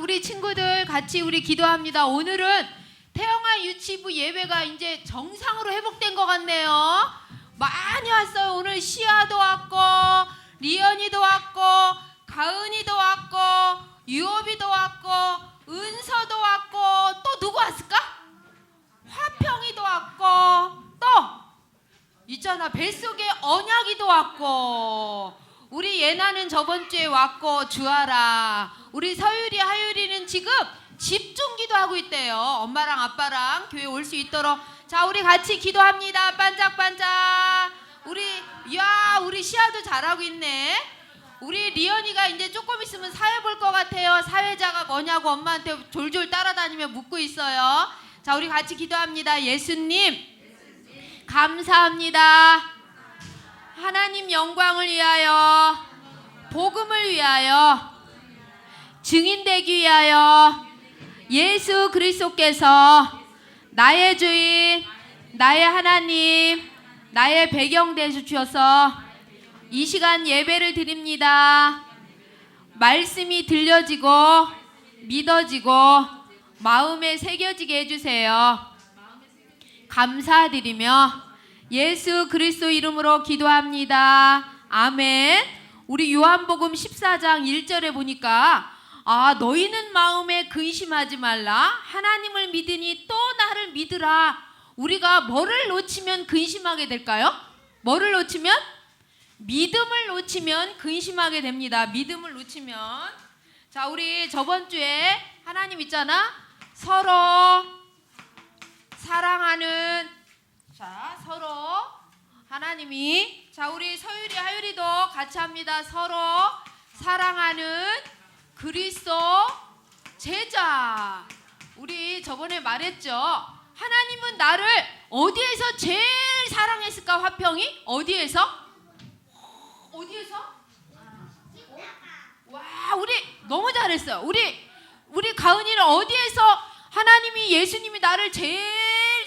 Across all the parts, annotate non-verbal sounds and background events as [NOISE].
우리 친구들 같이 우리 기도합니다. 오늘은 태영아 유치부 예배가 이제 정상으로 회복된 것 같네요. 많이 왔어요. 오늘 시아도 왔고, 리연이도 왔고, 가은이도 왔고, 유업이도 왔고, 은서도 왔고, 또 누구 왔을까? 화평이도 왔고, 또 있잖아 뱃속에 언약이도 왔고 우리 예나는 저번 주에 왔고 주아라 우리 서유리 하유리는 지금 집중 기도 하고 있대요. 엄마랑 아빠랑 교회 올 수 있도록. 자 우리 같이 기도합니다. 반짝반짝. 우리 야 우리 시아도 잘하고 있네. 우리 리연이가 이제 조금 있으면 사회 볼 것 같아요. 사회자가 뭐냐고 엄마한테 졸졸 따라다니며 묻고 있어요. 자 우리 같이 기도합니다. 예수님 감사합니다. 하나님 영광을 위하여, 복음을 위하여, 증인되기 위하여 예수 그리스도께서 나의 주인, 나의 하나님, 나의 배경 되어 주셔서 이 시간 예배를 드립니다. 말씀이 들려지고 믿어지고 마음에 새겨지게 해주세요. 감사드리며 예수 그리스도 이름으로 기도합니다. 아멘. 우리 요한복음 14장 1절에 보니까 아 너희는 마음에 근심하지 말라 하나님을 믿으니 또 나를 믿으라. 우리가 뭐를 놓치면 근심하게 될까요? 뭐를 놓치면 믿음을 놓치면 근심하게 됩니다. 믿음을 놓치면 자 우리 저번 주에 하나님 있잖아 서로 사랑하는 자 서로 하나님이 자 우리 서유리 하유리도 같이 합니다. 서로 사랑하는 그리스도 제자. 우리 저번에 말했죠. 하나님은 나를 어디에서 제일 사랑했을까? 화평이? 어디에서? 어디에서? 와 우리 너무 잘했어요. 우리 우리 가은이는 어디에서 하나님이 예수님이 나를 제일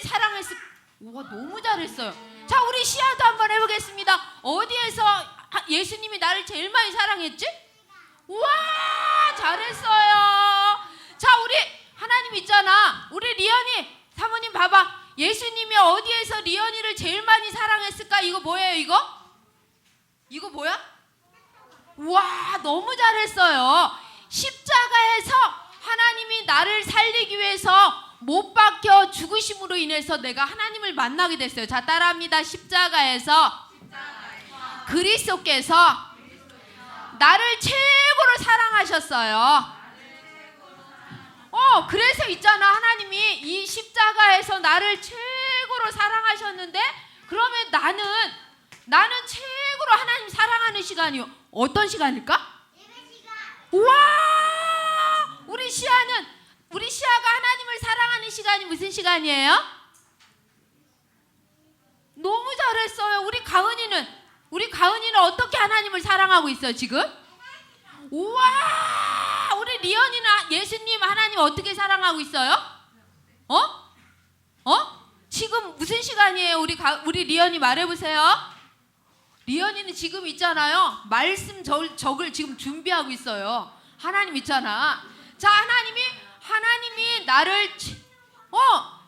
사랑했을 와 너무 잘했어요. 자 우리 시아도 한번 해보겠습니다. 어디에서 하- 예수님이 나를 제일 많이 사랑했지? 와 잘했어요. 자 우리 하나님 있잖아. 우리 리언이 사모님 봐봐. 예수님이 어디에서 리언이를 제일 많이 사랑했을까? 이거 뭐예요 이거? 이거 뭐야? 와 너무 잘했어요. 십자가에서 하나님이 나를 살리기 위해서 못 박혀 죽으심으로 인해서 내가 하나님을 만나게 됐어요. 자 따라합니다. 십자가에서 그리스도께서 나를 최고로 사랑하셨어요. 어 그래서 있잖아 하나님이 이 십자가에서 나를 최고로 사랑하셨는데 그러면 나는 나는 최고로 하나님 사랑하는 시간이 어떤 시간일까? 우와 우리 시아는 우리 시아가 하나님을 사랑하는 시간이 무슨 시간이에요? 너무 잘했어요. 우리 가은이는 우리 가은이는 어떻게 하나님을 사랑하고 있어 지금? 우와 우리 리언이는 예수님 하나님 어떻게 사랑하고 있어요? 어? 어? 지금 무슨 시간이에요? 우리 가, 우리 리언이 말해 보세요. 리언이는 지금 있잖아요. 말씀 적, 적을 지금 준비하고 있어요. 하나님 있잖아. 자, 하나님이 하나님이 나를 치- 어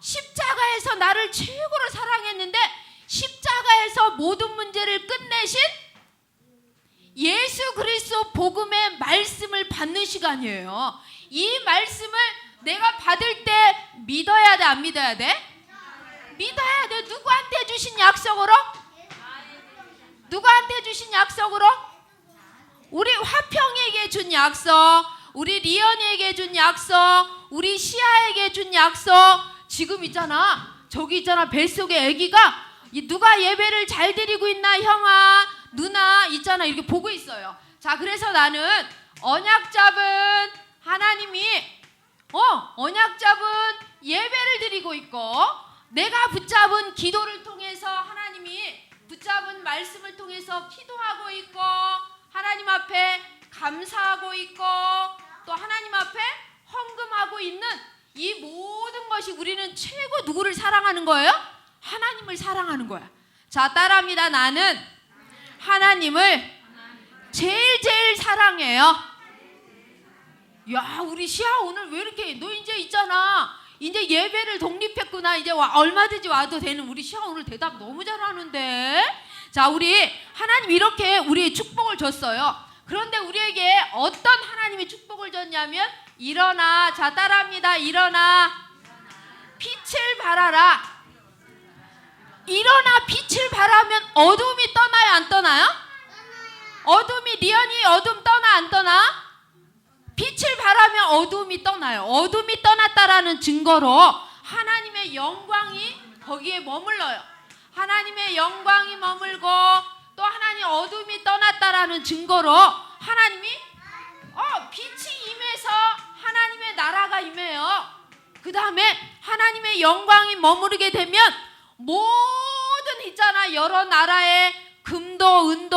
십자가에서 나를 최고로 사랑했는데 십자가에서 모든 문제를 끝내신 예수 그리스도 복음의 말씀을 받는 시간이에요. 이 말씀을 내가 받을 때 믿어야 돼, 안 믿어야 돼? 믿어야 돼. 누구한테 주신 약속으로? 누구한테 주신 약속으로? 우리 화평에게 준 약속, 우리 리언에게 준 약속, 우리 시아에게 준 약속. 지금 있잖아. 저기 있잖아. 뱃속에 아기가 이 누가 예배를 잘 드리고 있나 형아, 누나 있잖아. 이렇게 보고 있어요. 자, 그래서 나는 언약 잡은 하나님이 어, 언약 잡은 예배를 드리고 있고 내가 붙잡은 기도를 통해서 하나님이 붙잡은 말씀을 통해서 기도하고 있고 하나님 앞에 감사하고 있고 또 하나님 앞에 헌금하고 있는 이 모든 것이 우리는 최고 누구를 사랑하는 거예요? 하나님을 사랑하는 거야. 자, 따라합니다. 나는 하나님을 제일 제일 사랑해요. 야, 우리 시아 오늘 왜 이렇게 너 이제 있잖아. 이제 예배를 독립했구나. 이제 와, 얼마든지 와도 되는 우리 시아 오늘 대답 너무 잘하는데. 자, 우리 하나님 이렇게 우리의 축복을 줬어요. 그런데 우리에게 어떤 하나님이 축복을 줬냐면 일어나 자 따라합니다. 일어나 빛을 발하라. 일어나 빛을 발하면 어둠이 떠나요, 안 떠나요? 어둠이 리언이 어둠 떠나 안 떠나? 빛을 바라면 어둠이 떠나요. 어둠이 떠났다라는 증거로 하나님의 영광이 거기에 머물러요. 하나님의 영광이 머물고 또 하나님 어둠이 떠났다라는 증거로 하나님이 어 빛이 임해서 하나님의 나라가 임해요. 그 다음에 하나님의 영광이 머무르게 되면 모든 있잖아 여러 나라의 금도 은도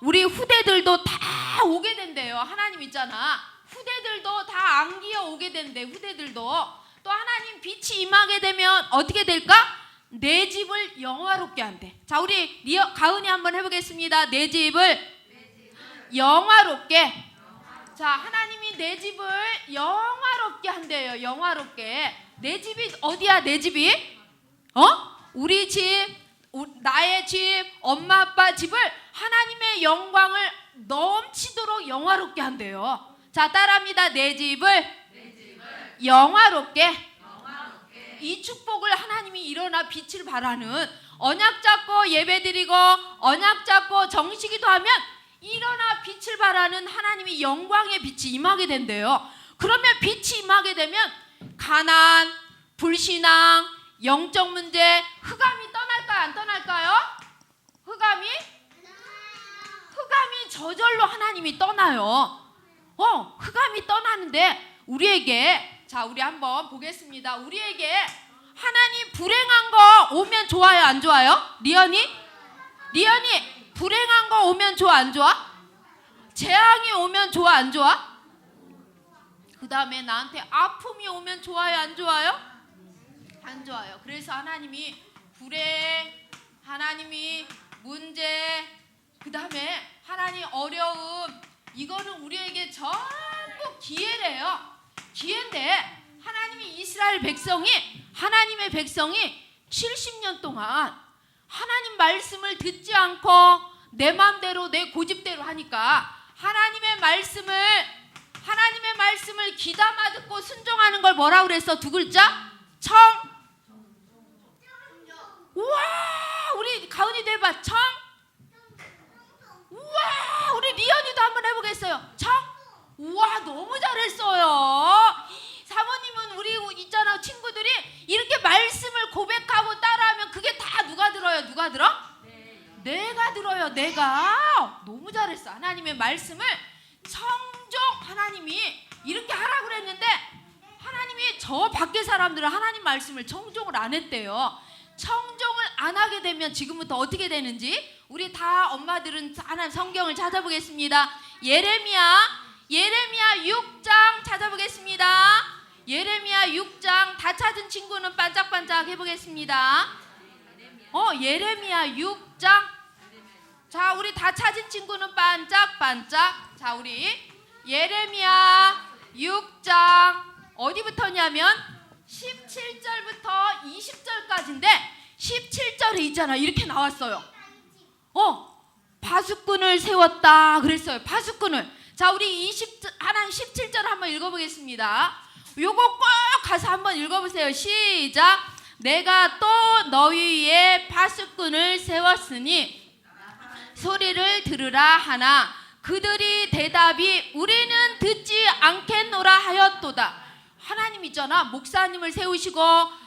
우리 후대들도 다 오게 된대요. 하나님 있잖아. 후대들도 다 안기어 오게 된대. 후대들도 또 하나님 빛이 임하게 되면 어떻게 될까? 내 집을 영화롭게 한대. 자 우리 리어 가은이 한번 해보겠습니다. 내 집을 영화롭게. 자 하나님이 내 집을 영화롭게 한대요. 영화롭게. 내 집이 어디야? 내 집이? 어? 우리 집, 우- 나의 집, 엄마 아빠 집을 하나님의 영광을 넘치도록 영화롭게 한대요. 자, 따라합니다. 내 집을 영화롭게. 이 축복을 하나님이 일어나 빛을 발하는 언약 잡고 예배 드리고 언약 잡고 정식기도 하면 일어나 빛을 발하는 하나님이 영광의 빛이 임하게 된대요. 그러면 빛이 임하게 되면 가난, 불신앙, 영적 문제, 흑암이 떠날까요? 안 떠날까요? 흑암이 흑암이 저절로 하나님이 떠나요. 어, 흑암이 떠나는데 우리에게 자, 우리 한번 보겠습니다. 우리에게 하나님 불행한 거 오면 좋아요, 안 좋아요? 리언이? 리언이 불행한 거 오면 좋아, 안 좋아? 재앙이 오면 좋아, 안 좋아? 그 다음에 나한테 아픔이 오면 좋아요, 안 좋아요? 안 좋아요. 그래서 하나님이 불행, 하나님이 문제, 그 다음에 하나님 어려움, 이거는 우리에게 전부 기회래요. 기회인데 하나님이 이스라엘 백성이 하나님의 백성이 70년 동안 하나님 말씀을 듣지 않고 내 마음대로 내 고집대로 하니까 하나님의 말씀을 하나님의 말씀을 귀담아 듣고 순종하는 걸 뭐라 그랬어? 두 글자? 청. 우와, 우리 가은이도 해봐. 청. 우와, 우리 리언이도 한번 해보겠어요. 청. 우와, 너무 잘했어요. 사모님은 우리 있잖아 친구들이 이렇게 말씀을 고백하고 따라하면 그게 다 누가 들어요? 누가 들어? 내가 들어요. 내가 너무 잘했어. 하나님의 말씀을 청종 하나님이 이렇게 하라 그랬는데 하나님이 저 밖에 사람들은 하나님 말씀을 청종을 안 했대요. 청종을 안 하게 되면 지금부터 어떻게 되는지 우리 다 엄마들은 하나님 성경을 찾아보겠습니다. 예레미야 예레미야 6장 찾아보겠습니다. 예레미야 6장 다 찾은 친구는 반짝반짝 해보겠습니다. 어 예레미야 6장. 자 우리 다 찾은 친구는 반짝반짝. 자 우리 예레미야 6장 어디부터냐면 17절부터 20절까지인데 17절에 있잖아. 이렇게 나왔어요. 어 파수꾼을 세웠다 그랬어요. 파수꾼을 자 우리 20 하나님 17절 한번 읽어보겠습니다. 요거 꼭 가서 한번 읽어보세요. 시작. 내가 또 너희 위에 파수꾼을 세웠으니 소리를 들으라 하나. 그들이 대답이 우리는 듣지 않겠노라 하였도다. 하나님 있잖아. 목사님을 세우시고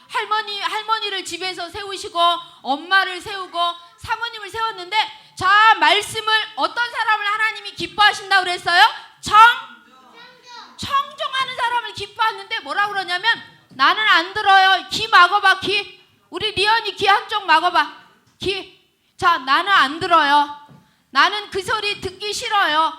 할머니 할머니를 집에서 세우시고 엄마를 세우고 사모님을 세웠는데 자 말씀을 어떤 사람을 하나님이 기뻐하신다 그랬어요? 청 청종하는 사람을 기뻐하는데 뭐라 그러냐면 나는 안 들어요. 귀 막아봐 귀. 우리 리언이 귀 한쪽 막아봐 귀. 자 나는 안 들어요. 나는 그 소리 듣기 싫어요.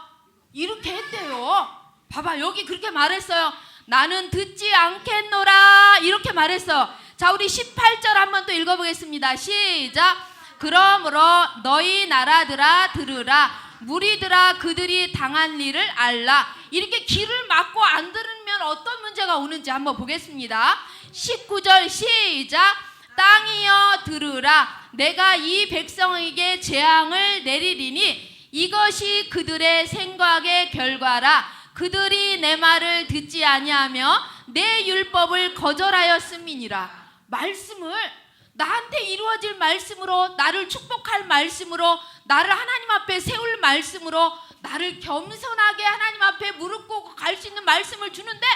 이렇게 했대요. 봐봐 여기 그렇게 말했어요. 나는 듣지 않겠노라 이렇게 말했어. 자 우리 18절 한번 또 읽어보겠습니다. 시작. 그러므로 너희 나라들아 들으라. 무리들아 그들이 당한 일을 알라. 이렇게 귀를 막고 안 들으면 어떤 문제가 오는지 한번 보겠습니다. 19절 시작. 땅이여 들으라. 내가 이 백성에게 재앙을 내리리니 이것이 그들의 생각의 결과라. 그들이 내 말을 듣지 아니하며 내 율법을 거절하였음이니라. 말씀을 나한테 이루어질 말씀으로 나를 축복할 말씀으로 나를 하나님 앞에 세울 말씀으로 나를 겸손하게 하나님 앞에 무릎 꿇고 갈 수 있는 말씀을 주는데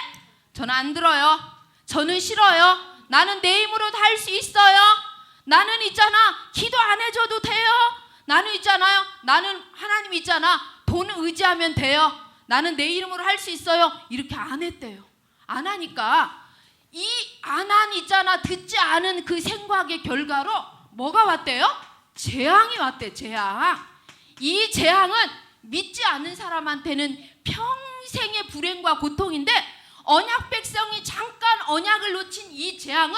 저는 안 들어요. 저는 싫어요. 나는 내 힘으로 다 할 수 있어요. 나는 있잖아. 기도 안 해줘도 돼요. 나는 있잖아요. 나는 하나님 있잖아. 돈 의지하면 돼요. 나는 내 이름으로 할 수 있어요. 이렇게 안 했대요. 안 하니까 이 안한 있잖아 듣지 않은 그 생각의 결과로 뭐가 왔대요? 재앙이 왔대 재앙. 이 재앙은 믿지 않는 사람한테는 평생의 불행과 고통인데 언약 백성이 잠깐 언약을 놓친 이 재앙은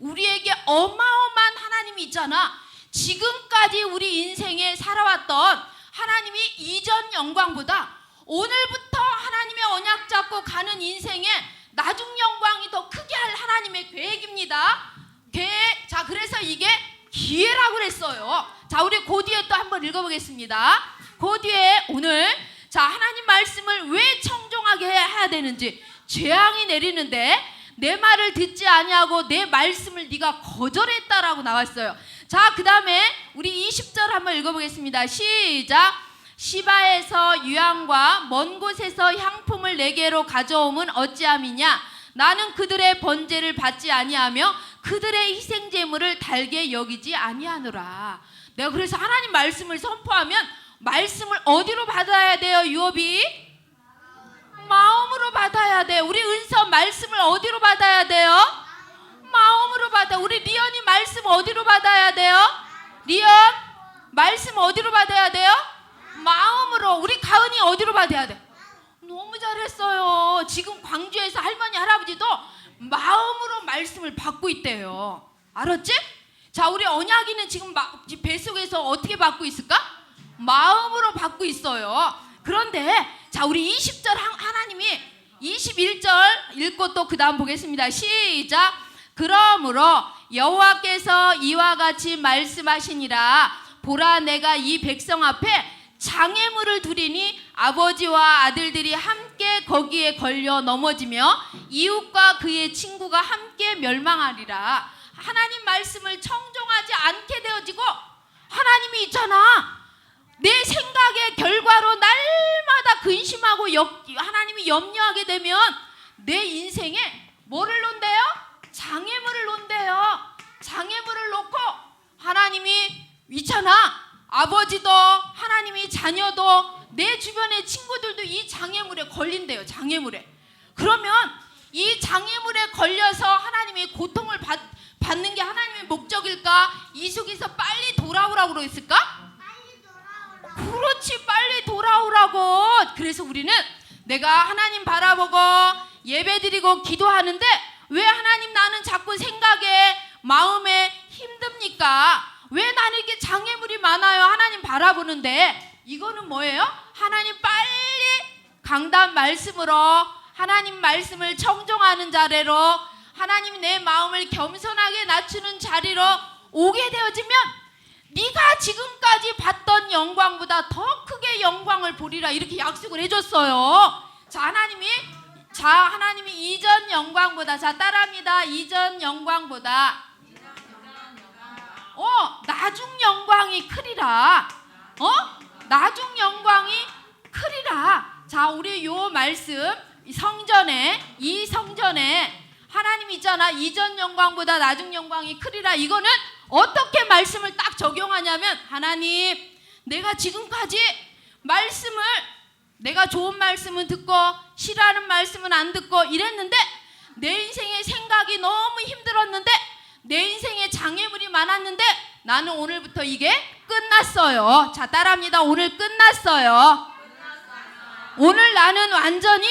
우리에게 어마어마한 하나님이 있잖아. 지금까지 우리 인생에 살아왔던 하나님이 이전 영광보다 오늘부터 하나님의 언약 잡고 가는 인생에 나중 영광이 더 크게 할 하나님의 계획입니다. 계획. 자, 그래서 이게 기회라고 그랬어요. 자, 우리 그 뒤에 또 한번 읽어보겠습니다. 그 뒤에 오늘 자 하나님 말씀을 왜 청종하게 해야, 되는지 재앙이 내리는데 내 말을 듣지 아니하고 내 말씀을 네가 거절했다라고 나왔어요. 자, 그다음에 우리 20절 한번 읽어 보겠습니다. 시작. 시바에서 유향과 먼 곳에서 향품을 내게로 가져옴은 어찌함이냐? 나는 그들의 번제를 받지 아니하며 그들의 희생 제물을 달게 여기지 아니하노라. 내가 그래서 하나님 말씀을 선포하면 말씀을 어디로 받아야 돼요 유업이? 마음으로 받아야 돼. 우리 은서 말씀을 어디로 받아야 돼요? 마음으로 받아. 우리 리언이 말씀 어디로 받아야 돼요? 리언 말씀 어디로 받아야 돼요 마음으로 우리 가은이 어디로 받아야 돼? 너무 잘했어요. 지금 광주에서 할머니 할아버지도 마음으로 말씀을 받고 있대요. 알았지? 자, 우리 언약이는 지금 뱃속에서 어떻게 받고 있을까? 마음으로 받고 있어요. 그런데 자, 우리 20절 하나님이 21절 읽고 또 그다음 보겠습니다. 시작. 그러므로 여호와께서 이와 같이 말씀하시니라 보라 내가 이 백성 앞에 장애물을 두리니 아버지와 아들들이 함께 거기에 걸려 넘어지며 이웃과 그의 친구가 함께 멸망하리라. 하나님 말씀을 청종하지 않게 되어지고 하나님이 있잖아. 내 생각의 결과로 날마다 근심하고 역, 하나님이 염려하게 되면 내 인생에 뭐를 놓는데요? 장애물을 놓는데요. 장애물을 놓고 하나님이 있잖아. 아버지도 하나님이 자녀도 내 주변의 친구들도 이 장애물에 걸린대요. 장애물에. 그러면 이 장애물에 걸려서 하나님이 고통을 받, 받는 게 하나님의 목적일까? 이 속에서 빨리 돌아오라고 그랬을까? 그렇지 빨리 돌아오라고. 그래서 우리는 내가 하나님 바라보고 예배드리고 기도하는데 왜 하나님 나는 자꾸 생각에 마음에 힘듭니까? 왜 이렇게 장애물이 많아요? 하나님 바라보는데 이거는 뭐예요? 하나님 빨리 강단 말씀으로 하나님 말씀을 청종하는 자리로 하나님 내 마음을 겸손하게 낮추는 자리로 오게 되어지면 네가 지금까지 봤던 영광보다 더 크게 영광을 보리라 이렇게 약속을 해줬어요. 자 하나님이 자 하나님이 이전 영광보다 자 따라합니다. 이전 영광보다 어 나중 영광이 크리라. 어 나중 영광이 크리라. 자 우리 요 말씀 이 성전에 이 성전에 하나님 있잖아 이전 영광보다 나중 영광이 크리라 이거는 어떻게 말씀을 딱 적용하냐면 하나님 내가 지금까지 말씀을 내가 좋은 말씀은 듣고 싫어하는 말씀은 안 듣고 이랬는데 내 인생의 생각이 너무 힘들었는데 내 인생에 장애물이 많았는데 나는 오늘부터 이게 끝났어요. 자, 따라합니다. 오늘 끝났어요. 오늘 나는 완전히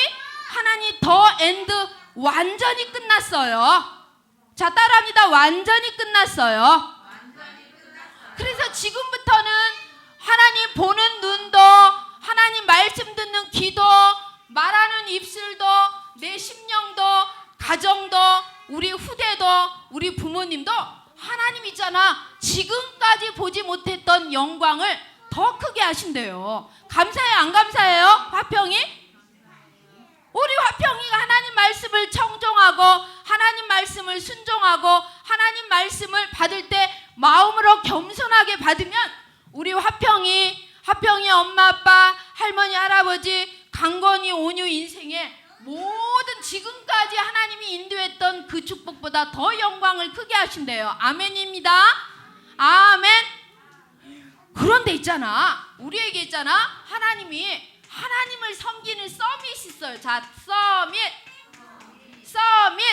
하나님 더 엔드 완전히 끝났어요. 자, 따라합니다. 완전히 끝났어요. 그래서 지금부터는 하나님 보는 눈도 하나님 말씀 듣는 귀도 말하는 입술도 내 심령도 가정도 우리 후대도 우리 부모님도 하나님 있잖아 지금까지 보지 못했던 영광을 더 크게 하신대요. 감사해요 안 감사해요? 화평이? 우리 화평이가 하나님 말씀을 청종하고 하나님 말씀을 순종하고 하나님 말씀을 받을 때 마음으로 겸손하게 받으면 우리 화평이 화평이 엄마 아빠 할머니 할아버지 강건이 온유 인생에 모든 지금까지 하나님이 인도했던 그 축복보다 더 영광을 크게 하신대요. 아멘입니다. 아멘. 그런데 있잖아. 우리에게 있잖아. 하나님이 하나님을 섬기는 서밋이 있어요. 자, 서밋. 서밋.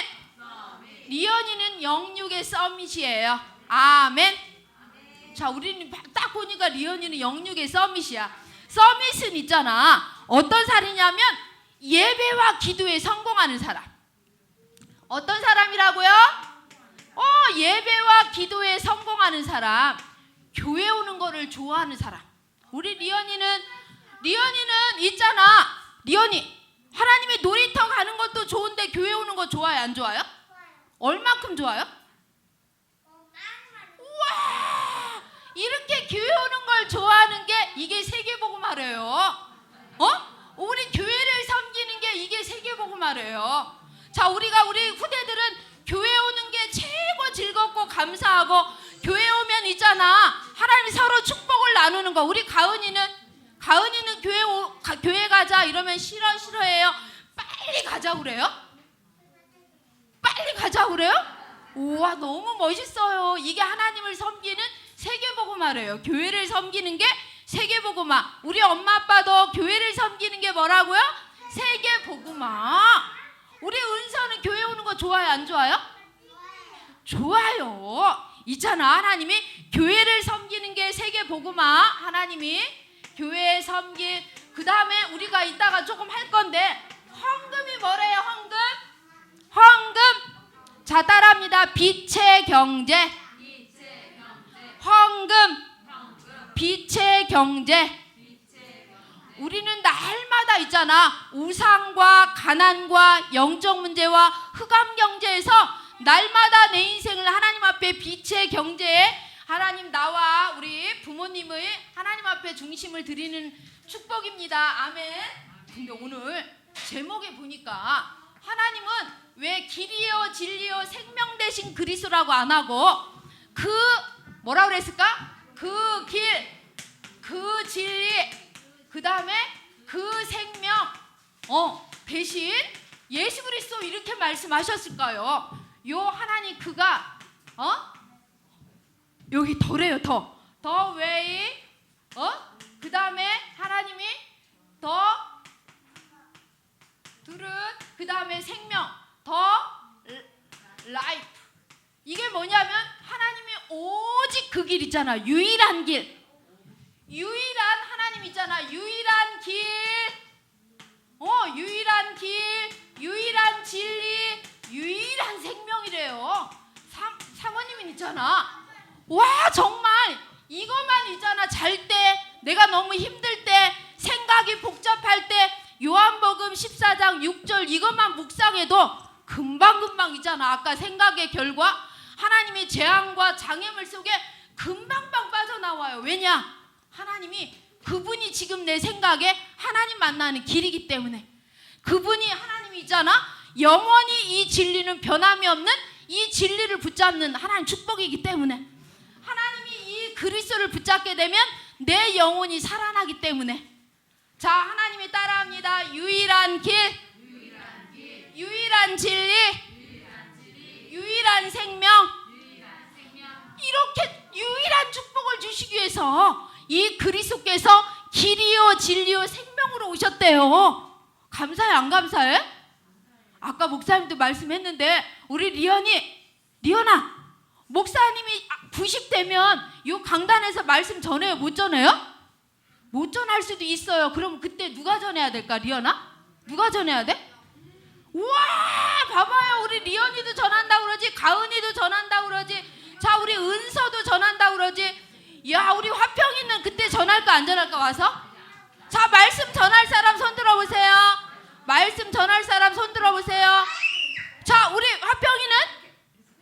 리언이는 영육의 서밋이에요. 아멘. 자, 우리는 딱 보니까 리언이는 영육의 서밋이야. 서밋은 있잖아. 어떤 사람이냐면 예배와 기도에 성공하는 사람. 어떤 사람이라고요? 어, 예배와 기도에 성공하는 사람. 교회 오는 거를 좋아하는 사람. 우리 리언이는 리언이는 있잖아. 리언이 하나님의 놀이터 가는 것도 좋은데 교회 오는 거 좋아요, 안 좋아요? 얼만큼 좋아요? 우와! 이렇게 교회 오는 걸 좋아하는 게 이게 말해요. 어? 우리 교회를 섬 기는 게 이게 세계보고 말해요. 자, 우리가 우리 후대들은 교회 오는 게 최고 즐겁고 감사하고 교회 오면 있잖아. 하나님 서로 축복을 나누는 거. 우리 가은이는 가은이는 교회 오, 가, 교회 가자 이러면 싫어 싫어해요. 빨리 가자 그래요? 빨리 가자 그래요? 우와 너무 멋있어요. 이게 하나님을 섬기는 세계보고마래요. 교회를 섬기는 게 세계보고마. 우리 엄마 아빠도 교회를 섬기는 게 뭐라고요? 세계보고마. 우리 은서는 교회 오는 거 좋아요 안 좋아요? 좋아요. 있잖아 하나님이 교회를 섬기는 게 세계보고마. 하나님이 교회 섬기. 그 다음에 우리가 이따가 조금 할 건데 헌금이 뭐래요 헌금? 헌금. 자 따라합니다. 빛의 경제. 헌금. 빛의 경제. 우리는 날마다 있잖아. 우상과 가난과 영적 문제와 흑암 경제에서 날마다 내 인생을 하나님 앞에 빛의 경제에 하나님 나와 우리 부모님의 하나님 앞에 중심을 드리는 축복입니다. 아멘. 근데 오늘 제목에 보니까 하나님은 왜 길이요 진리요 생명 대신 그리스도라고 안 하고 그 뭐라 그랬을까? 그 길, 그 진리, 그 다음에 그 생명, 어 대신 예수 그리스도 이렇게 말씀하셨을까요? 요 하나님 그가 어? 여기 더래요 더, 더 웨이, 어그 다음에 하나님이 더 둘은 그 다음에 생명 더 라이프. 이게 뭐냐면 하나님이 오직 그 길 있잖아. 유일한 길. 유일한 하나님 있잖아. 유일한 길 어 유일한 길 유일한 진리 유일한 생명이래요. 사, 사모님이 있잖아. 와 정말. 이것만 있잖아. 잘 때 내가 너무 힘들 때 생각이 복잡할 때 요한복음 14장 6절 이것만 묵상해도 금방금방 있잖아. 아까 생각의 결과. 하나님의 재앙과 장애물 속에 금방방 빠져나와요. 왜냐? 하나님이 그분이 지금 내 생각에 하나님 만나는 길이기 때문에. 그분이 하나님이 있잖아? 영원히 이 진리는 변함이 없는 이 진리를 붙잡는 하나님 축복이기 때문에. 하나님이 이 그리스도를 붙잡게 되면 내 영혼이 살아나기 때문에. 자 하나님이 따라합니다. 유일한 길. 유일한 진리. 유일한 생명. 이렇게 유일한 축복을 주시기 위해서 이 그리스도께서 길이요 진리요 생명으로 오셨대요 감사해 안 감사해? 아까 목사님도 말씀했는데 우리 리언이 리언아 목사님이 90 되면 요 강단에서 말씀 전해요 못 전해요? 못 전할 수도 있어요 그럼 그때 누가 전해야 될까 리언아? 누가 전해야 돼? 우와 봐봐요 우리 리언이도 전한다 그러지 가은이도 전한다 그러지 자 우리 은서도 전한다 그러지 야 우리 화평 있는 그때 전할까 안 전할까 와서? 자 말씀 전할 사람 손 들어보세요. 말씀 전할 사람 손 들어보세요. 자 우리 화평이는?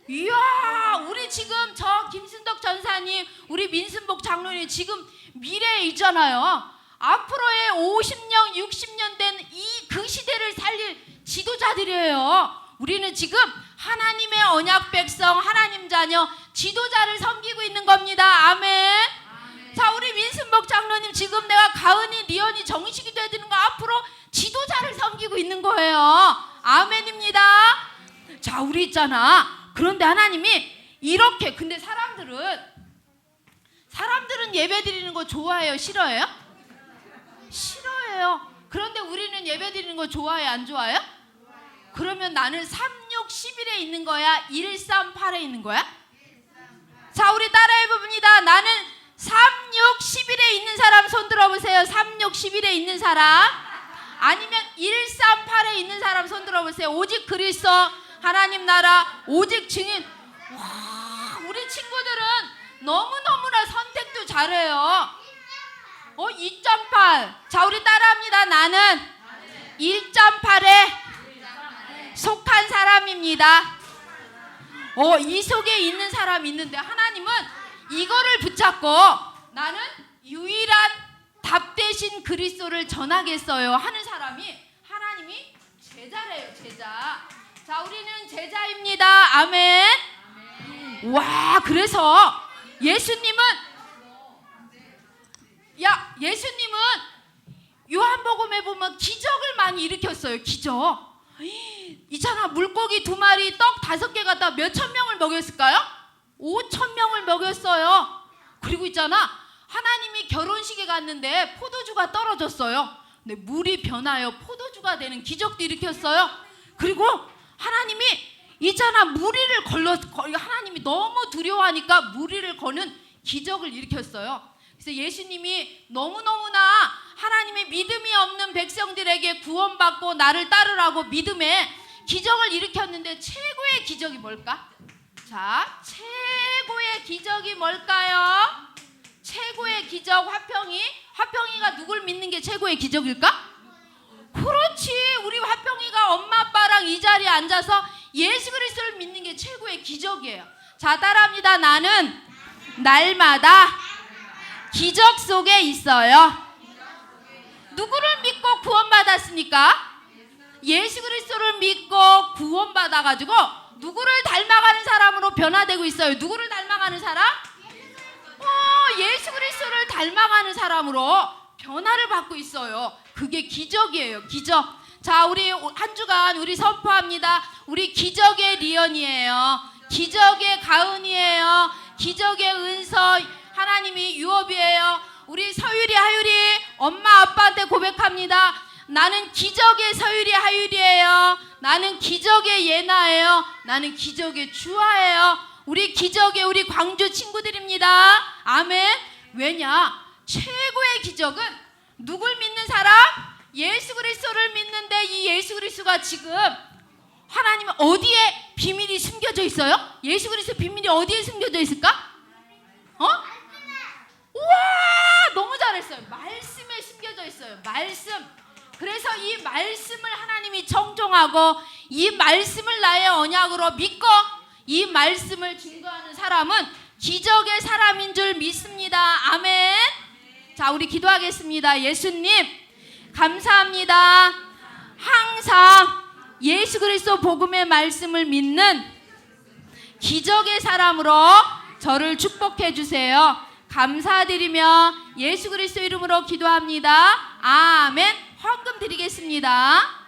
이야 우리 지금 저 김순덕 전사님 우리 민순복 장로님 지금 미래에 있잖아요. 앞으로의 50년 60년 된 이 그 시대를 살릴 지도자들이에요. 우리는 지금 하나님의 언약 백성, 하나님 자녀, 지도자를 섬기고 있는 겁니다. 아멘. 자, 우리 민순복 장로님 지금 내가 가은이, 리언이, 정식이도 해드는 거 앞으로 지도자를 섬기고 있는 거예요. 아멘입니다. 자, 우리 있잖아. 그런데 하나님이 이렇게 근데 사람들은 사람들은 예배 드리는 거 좋아해요, 싫어해요? 싫어해요. 그런데 우리는 예배 드리는 거 좋아해요, 안 좋아해요? 그러면 나는 3, 6, 11에 있는 거야? 1, 3, 8에 있는 거야? 자, 우리 따라해 봅니다. 나는 3, 6, 11에 있는 사람 손 들어보세요. 3, 6, 11에 있는 사람. 아니면 1, 3, 8에 있는 사람 손 들어보세요. 오직 그리스도 하나님 나라 오직 증인. 와, 우리 친구들은 너무너무나 선택도 잘해요. 어, 2.8. 자, 우리 따라합니다. 나는 1.8에 속한 사람입니다. 어, 이 속에 있는 사람 있는데 하나님은 이거를 붙잡고 나는 유일한 답 대신 그리스도를 전하겠어요 하는 사람이 하나님이 제자래요, 제자. 자, 우리는 제자입니다. 아멘. 와, 그래서 예수님은 야, 예수님은 요한복음에 보면 기적을 많이 일으켰어요. 기적. [GASPS] 있잖아 물고기 두 마리 떡 다섯 개 갖다 몇 천 명을 먹였을까요? 오천 명을 먹였어요. 그리고 있잖아 하나님이 결혼식에 갔는데 포도주가 떨어졌어요. 근데 물이 변하여 포도주가 되는 기적도 일으켰어요. 그리고 하나님이 있잖아 무리를 걸러 거- 하나님이 너무 두려워하니까 무리를 거는 기적을 일으켰어요. 그래서 예수님이 너무너무나 하나님의 믿음이 없는 백성들에게 구원받고 나를 따르라고 믿음에 기적을 일으켰는데 최고의 기적이 뭘까? 자, 최고의 기적이 뭘까요? 최고의 기적 화평이 화평이가 누굴 믿는 게 최고의 기적일까? 그렇지. 우리 화평이가 엄마 아빠랑 이 자리에 앉아서 예수 그리스도를 믿는 게 최고의 기적이에요. 자, 따라합니다. 나는 날마다 기적 속에 있어요. 누구를 믿고 구원받았습니까? 예수 그리스도를 믿고 구원받아 가지고 누구를 닮아가는 사람으로 변화되고 있어요. 누구를 닮아가는 사람? 어, 예수 그리스도를 닮아가는 사람으로 변화를 받고 있어요. 그게 기적이에요. 기적. 자, 우리 한 주간 우리 선포합니다. 우리 기적의 리언이에요. 기적의 가은이에요. 기적의 은서 하나님이 유업이에요. 우리 서율이 하율이 엄마 아빠한테 고백합니다. 나는 기적의 서율이 하율이에요. 나는 기적의 예나예요. 나는 기적의 주아예요. 우리 기적의 우리 광주 친구들입니다. 아멘. 왜냐? 최고의 기적은 누굴 믿는 사람? 예수 그리스도를 믿는데 이 예수 그리스도가 지금 하나님 어디에 비밀이 숨겨져 있어요? 예수 그리스도 비밀이 어디에 숨겨져 있을까? 어? 우와 너무 잘했어요. 말씀에 숨겨져 있어요. 말씀. 그래서 이 말씀을 하나님이 청종하고 이 말씀을 나의 언약으로 믿고 이 말씀을 증거하는 사람은 기적의 사람인 줄 믿습니다. 아멘. 자, 우리 기도하겠습니다. 예수님, 감사합니다. 항상 예수 그리스도 복음의 말씀을 믿는 기적의 사람으로 저를 축복해 주세요. 감사드리며 예수 그리스도 이름으로 기도합니다. 아멘. 헌금 드리겠습니다.